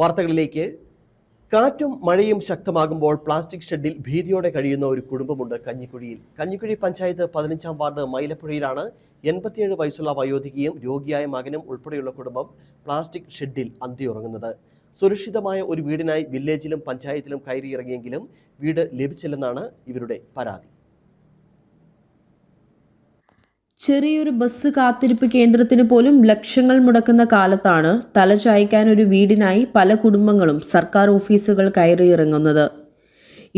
വാർത്തകളിലേക്ക്. കാറ്റും മഴയും ശക്തമാകുമ്പോൾ പ്ലാസ്റ്റിക് ഷെഡിൽ ഭീതിയോടെ കഴിയുന്ന ഒരു കുടുംബമുണ്ട് കഞ്ഞിക്കുഴിയിൽ. കഞ്ഞിക്കുഴി പഞ്ചായത്ത് പതിനഞ്ചാം വാർഡ് മൈലപ്പുഴയിലാണ് എൺപത്തിയേഴ് വയസ്സുള്ള വയോധികയും രോഗിയായ മകനും ഉൾപ്പെടെയുള്ള കുടുംബം പ്ലാസ്റ്റിക് ഷെഡിൽ അന്തിയുറങ്ങുന്നത്. സുരക്ഷിതമായ ഒരു വീടിനായി വില്ലേജിലും പഞ്ചായത്തിലും കയറിയിറങ്ങിയെങ്കിലും വീട് ലഭിച്ചില്ലെന്നാണ് ഇവരുടെ പരാതി. ചെറിയൊരു ബസ് കാത്തിരിപ്പ് കേന്ദ്രത്തിന് പോലും ലക്ഷങ്ങൾ മുടക്കുന്ന കാലത്താണ് തലചായ്ക്കാൻ ഒരു വീടിനായി പല കുടുംബങ്ങളും സർക്കാർ ഓഫീസുകൾ കയറിയിറങ്ങുന്നത്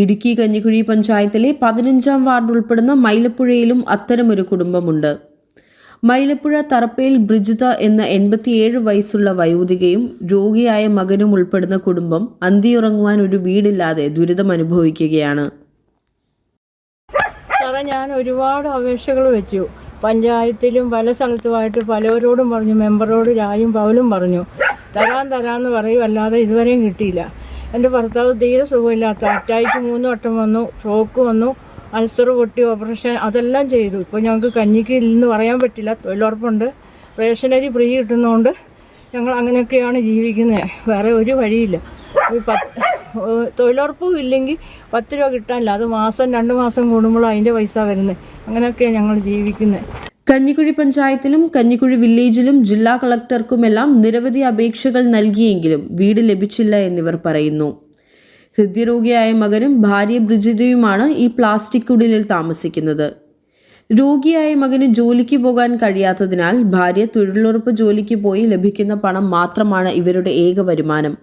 ഇടുക്കി കഞ്ഞിക്കുഴി പഞ്ചായത്തിലെ പതിനഞ്ചാം വാർഡ് ഉൾപ്പെടുന്ന മൈലപ്പുഴയിലും അത്തരമൊരു കുടുംബമുണ്ട്. മൈലപ്പുഴ തറപ്പയിൽ ബ്രിജിത എന്ന എൺപത്തിയേഴ് വയസ്സുള്ള വയോധികയും രോഗിയായ മകനും ഉൾപ്പെടുന്ന കുടുംബം അന്തിയുറങ്ങുവാൻ ഒരു വീടില്ലാതെ ദുരിതം അനുഭവിക്കുകയാണ്. ഞാൻ ഒരുപാട് അപേക്ഷകൾ വെച്ചു. പഞ്ചായത്തിലും പല സ്ഥലത്തുമായിട്ട് പലവരോടും പറഞ്ഞു മെമ്പറോട് രായും പൗലും പറഞ്ഞു തരാൻ തരാമെന്ന് പറയും. അല്ലാതെ ഇതുവരെയും കിട്ടിയില്ല. എന്റെ ഭർത്താവ് തീരെ സുഖമില്ലാത്ത അറ്റാക്ക് മൂന്ന് വട്ടം വന്നു ഷോക്ക് വന്നു അൾസർ പൊട്ടി ഓപ്പറേഷൻ അതെല്ലാം ചെയ്തു. ഇപ്പോൾ ഞങ്ങൾക്ക് കഞ്ഞിക്ക് ഇല്ലെന്ന് പറയാൻ പറ്റില്ല. തൊഴിലുറപ്പുണ്ട്. റേഷനരി ഫ്രീ കിട്ടുന്നതുകൊണ്ട് ഞങ്ങൾ അങ്ങനെയൊക്കെയാണ് ജീവിക്കുന്നത് വേറെ ഒരു വഴിയില്ല. ഈ പത്ത് തൊഴിലുറപ്പും ഇല്ലെങ്കിൽ പത്ത് രൂപ കിട്ടാനില്ല. അത് മാസം രണ്ട് മാസം കൂടുമ്പോൾ അതിന്റെ പൈസ വരുന്നത് അങ്ങനെയൊക്കെയാണ് ഞങ്ങൾ ജീവിക്കുന്നത് കഞ്ഞിക്കുഴി പഞ്ചായത്തിലും കഞ്ഞിക്കുഴി വില്ലേജിലും ജില്ലാ കളക്ടർക്കുമെല്ലാം നിരവധി അപേക്ഷകൾ നൽകിയെങ്കിലും വീട് ലഭിച്ചില്ല എന്നിവർ പറയുന്നു. ഹൃദ്യരോഗിയായ മകനും ഭാര്യ ബ്രിജിതയുമാണ് ഈ പ്ലാസ്റ്റിക് കുടിലിൽ താമസിക്കുന്നത്. രോഗിയായ മകന് ജോലിക്ക് പോകാൻ കഴിയാത്തതിനാൽ ഭാര്യ തൊഴിലുറപ്പ് ജോലിക്ക് പോയി ലഭിക്കുന്ന പണം മാത്രമാണ് ഇവരുടെ ഏക വരുമാനം.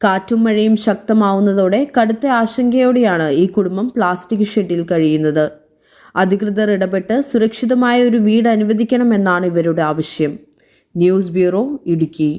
കാറ്റും മഴയും ശക്തമാവുന്നതോടെ കടുത്ത ആശങ്കയോടെയാണ് ഈ കുടുംബം പ്ലാസ്റ്റിക് ഷെഡിൽ കഴിയുന്നത്. അധികൃതർ ഇടപെട്ട് സുരക്ഷിതമായ ഒരു വീട് അനുവദിക്കണമെന്നാണ് ഇവരുടെ ആവശ്യം. News bureau Idukki.